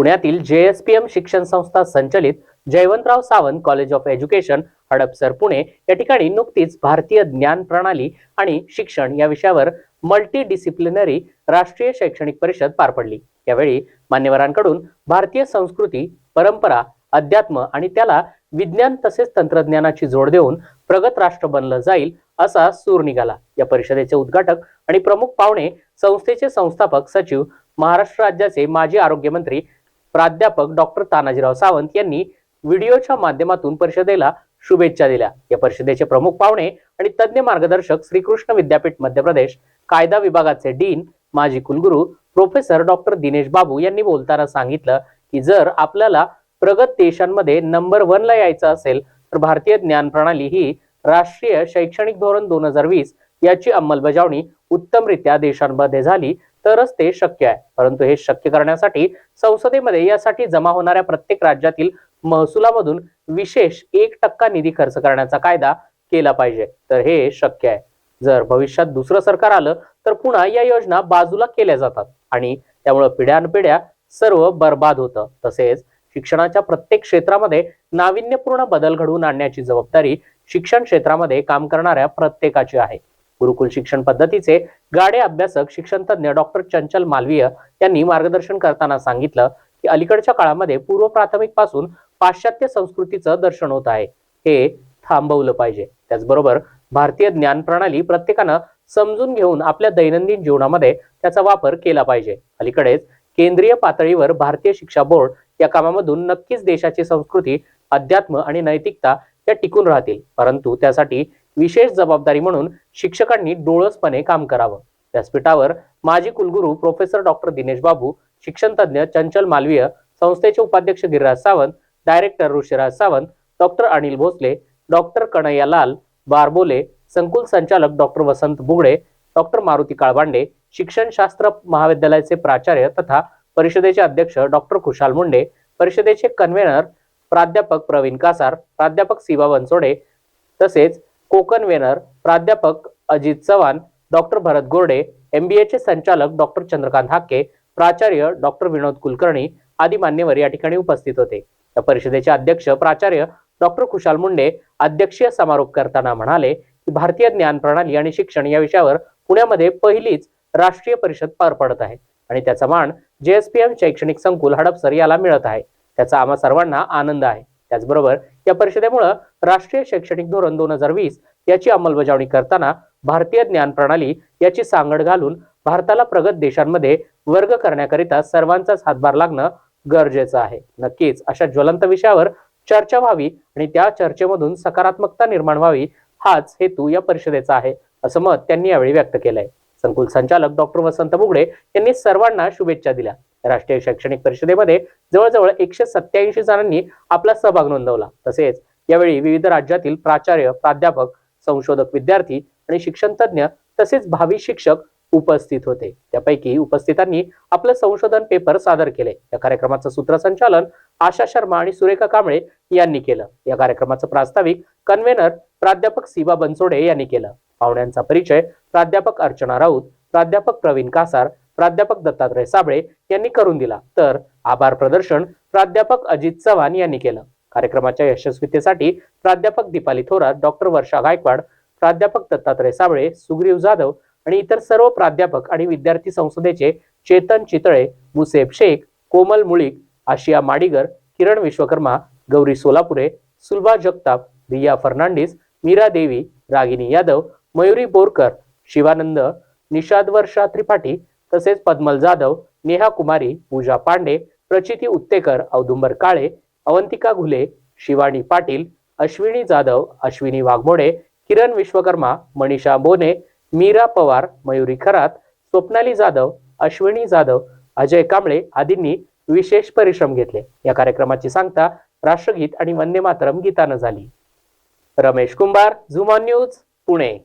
पुण्यातील जेएसपीएम शिक्षण संस्था संचलित Jayawantrao Sawant college of education Hadapsar Pune. या ठिकाणी नुकतीच भारतीय ज्ञान प्रणाली आणि शिक्षण या विषयावर मल्टी डिसिप्लिनरी राष्ट्रीय शैक्षणिक परिषद पार पडली. यावेळी मान्यवरांकडून भारतीय संस्कृती परंपरा अध्यात्म आणि त्याला विज्ञान तसेच तंत्रज्ञानाची जोड देऊन प्रगत राष्ट्र बनलं जाईल असा सूर निघाला. या परिषदेचे उद्घाटक आणि प्रमुख पाहुणे संस्थेचे संस्थापक सचिव महाराष्ट्र राज्याचे माजी आरोग्यमंत्री प्राध्यापक डॉक्टर तानाजीराव सावंत यांनी व्हिडिओच्या माध्यमातून परिषदेला शुभेच्छा दिल्या. या परिषदेचे प्रमुख पाहुणे आणि तज्ज्ञ मार्गदर्शक श्रीकृष्ण विद्यापीठ मध्य प्रदेश कायदा विभागाचे डीन माजी कुलगुरू प्रोफेसर डॉक्टर दिनेश बाबू यांनी बोलताना सांगितलं की जर आपल्याला प्रगत देशांमध्ये नंबर वन ला यायचं असेल तर भारतीय ज्ञान प्रणाली ही राष्ट्रीय शैक्षणिक धोरण दोन हजार वीस याची अंमलबजावणी उत्तमरित्या देशांमध्ये झाली तरच ते शक्य आहे. परंतु हे शक्य करण्यासाठी संसदेमध्ये यासाठी जमा होणाऱ्या प्रत्येक राज्यातील महसुलामधून विशेष एक टक्का निधी खर्च करण्याचा कायदा केला पाहिजे. तर हे शक्य आहे. जर भविष्यात दुसरं सरकार आलं तर पुन्हा या योजना बाजूला केल्या जातात आणि त्यामुळं पिढ्यानपिढ्या सर्व बर्बाद होतं. तसेच शिक्षणाच्या प्रत्येक क्षेत्रामध्ये नाविन्यपूर्ण बदल घडवून आणण्याची जबाबदारी शिक्षण क्षेत्रामध्ये काम करणाऱ्या प्रत्येकाची आहे. गुरुकुल शिक्षण पद्धतीचे गाडे अभ्यासक शिक्षण तज्ञ डॉक्टर चंचल मालवीय यांनी मार्गदर्शन करताना सांगितलं की अलीकडच्या काळामध्ये पूर्व प्राथमिकपासून पाश्चात्य संस्कृतीचं दर्शन होत आहे. हे थांबवलं पाहिजे. त्याचबरोबर भारतीय ज्ञान प्रणाली प्रत्येकानं समजून घेऊन आपल्या दैनंदिन जीवनामध्ये त्याचा वापर केला पाहिजे. अलीकडेच केंद्रीय पातळीवर भारतीय शिक्षा बोर्ड या कामामधून नक्कीच देशाची संस्कृती अध्यात्म आणि नैतिकता या टिकून राहतील. परंतु त्यासाठी विशेष जबाबदारी म्हणून शिक्षकांनी डोळसपणे काम करावं. व्यासपीठावर माजी कुलगुरू प्रोफेसर डॉक्टर दिनेश बाबू शिक्षण तज्ञ चंचल मालवीय संस्थेचे उपाध्यक्ष Giriraj Sawant director Rushiraj Sawant doctor Anil Bhosale doctor Kanhaiya Barbole संकुल संचालक डॉक्टर वसंत बुगडे डॉक्टर मारुती काळबांडे शिक्षणशास्त्र महाविद्यालयाचे प्राचार्य तथा परिषदेचे अध्यक्ष डॉक्टर खुशाल मुंडे परिषदेचे कन्व्हेनर प्राध्यापक प्रवीण कासार प्राध्यापक सिवा बनसोडे तसेच कोकण वेनर प्राध्यापक अजित चव्हाण डॉक्टर भरत गोरडे एमबीएचे संचालक डॉक्टर चंद्रकांत हाके प्राचार्य डॉक्टर विनोद कुलकर्णी आदी मान्यवर या ठिकाणी उपस्थित होते. या परिषदेचे अध्यक्ष प्राचार्य डॉक्टर खुशाल मुंडे अध्यक्षीय समारोप करताना म्हणाले की भारतीय ज्ञान प्रणाली आणि शिक्षण या विषयावर पुण्यामध्ये पहिलीच राष्ट्रीय परिषद पार पडत आहे आणि त्याचा मान जेएसपीएम शैक्षणिक संकुल हडपसर याला मिळत आहे. त्याचा आम्हा सर्वांना आनंद आहे. त्याचबरोबर या परिषदेमुळे राष्ट्रीय शैक्षणिक धोरण दोन हजार वीस याची अंमलबजावणी करताना भारतीय ज्ञान प्रणाली याची सांगड घालून भारताला प्रगत देशांमध्ये वर्ग करण्याकरिता सर्वांचाच हातभार लागणं गरजेचं आहे. नक्कीच अशा ज्वलंत विषयावर चर्चा व्हावी आणि त्या चर्चेमधून सकारात्मकता निर्माण व्हावी हाच हेतू या परिषदेचा आहे असं मत त्यांनी यावेळी व्यक्त केलंय. संकुल संचालक डॉक्टर वसंत बुगडे यांनी सर्वांना शुभेच्छा दिल्या. राष्ट्रीय शैक्षणिक परिषदेमध्ये जवळजवळ एकशे सत्याऐंशी जणांनी आपला सहभाग नोंदवला. तसेच यावेळी विविध राज्यातील प्राचार्य प्राध्यापक संशोधक विद्यार्थी आणि शिक्षण तज्ज्ञ तसेच भावी शिक्षक उपस्थित होते. त्यापैकी उपस्थितांनी आपलं संशोधन पेपर सादर केले. या कार्यक्रमाचं सूत्रसंचालन आशा शर्मा आणि सुरेखा कांबळे यांनी केलं. या कार्यक्रमाचं प्रास्ताविक कन्व्हेनर प्राध्यापक सीबा बनसोडे यांनी केलं. पाहुण्यांचा परिचय प्राध्यापक अर्चना राऊत प्राध्यापक प्रवीण कासार प्राध्यापक दत्तात्रय साबळे यांनी करून दिला. तर आभार प्रदर्शन प्राध्यापक अजित चव्हाण यांनी केलं. कार्यक्रमाच्या यशस्वीतेसाठी प्राध्यापक दीपाली थोरात डॉक्टर वर्षा गायकवाड प्राध्यापक दत्तात्रय साबळे सुग्रीव जाधव आणि इतर सर्व प्राध्यापक आणि विद्यार्थी संसदेचे चेतन चितळे मुसेफ शेख कोमल मुळीक आशिया माडिगर किरण विश्वकर्मा गौरी सोलापुरे सुलभा जगताप रिया फर्नांडिस मीरा देवी रागिनी यादव मयुरी बोरकर शिवानंद निषाद वर्षा त्रिपाठी तसेच पद्मल जाधव नेहा कुमारी पूजा पांडे प्रचिती उत्तेकर औदुंबर काळे अवंतिका घुले शिवानी पाटील अश्विनी जाधव अश्विनी वाघमोडे किरण विश्वकर्मा मनीषा बोने मीरा पवार मयुरी खरात स्वप्नाली जाधव अश्विनी जाधव अजय कांबळे आदींनी विशेष परिश्रम घेतले. या कार्यक्रमाची सांगता राष्ट्रगीत आणि वंदे मातरम गीतानं झाली. रमेश कुंभार झुमॉन न्यूज पुणे.